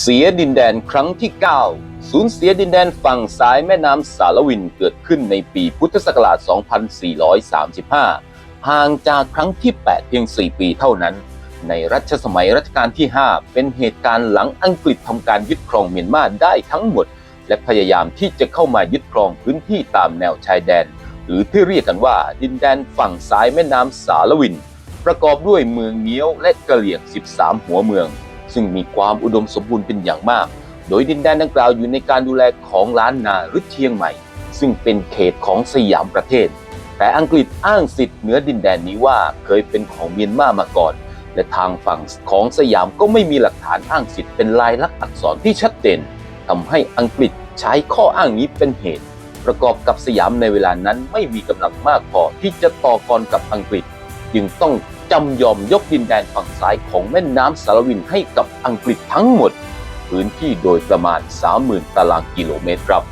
เสียดินแดนครั้งที่9สูญเสียดินแดนฝั่งซ้ายแม่น้ำสารวินเกิดขึ้นในปีพุทธศักราช 2435 ห่างจากครั้งที่ 8 เพียง 4 ปีเท่านั้น ในรัชสมัยรัชกาลที่ 5 เป็นเหตุการณ์หลังอังกฤษทำการยึดครองเมียนมาได้ทั้งหมด และพยายามที่จะเข้ามายึดครองพื้นที่ตามแนวชายแดน หรือที่เรียกกันว่าดินแดนฝั่งซ้ายแม่น้ำสารวิน ประกอบด้วยเมืองเงี้ยวและกะเหลี่ยง 13 หัวเมือง ซึ่งมีความอุดมสมบูรณ์เป็นอย่างมาก โดยดินแดนดังกล่าวอยู่ในการดูแลของล้านนาหรือเชียงใหม่ ซึ่งเป็นเขตของสยามประเทศ แต่อังกฤษอ้างสิทธิ์เหนือดินแดนนี้ว่าเคยเป็นของเมียนมามาก่อน และทางฝั่งของสยามก็ไม่มีหลักฐานอ้างสิทธิ์เป็นลายลักษณ์อักษรที่ชัดเจนทำให้อังกฤษใช้ข้ออ้างนี้เป็นเหตุ ประกอบกับสยามในเวลานั้นไม่มีกำลังมากพอที่จะต่อกรกับอังกฤษ จึงต้อง จำยอมยกดินแดนฝั่งซ้ายของแม่น้ำสารวินให้กับอังกฤษทั้งหมด พื้นที่โดยประมาณ 30,000 ตารางกิโลเมตรครับ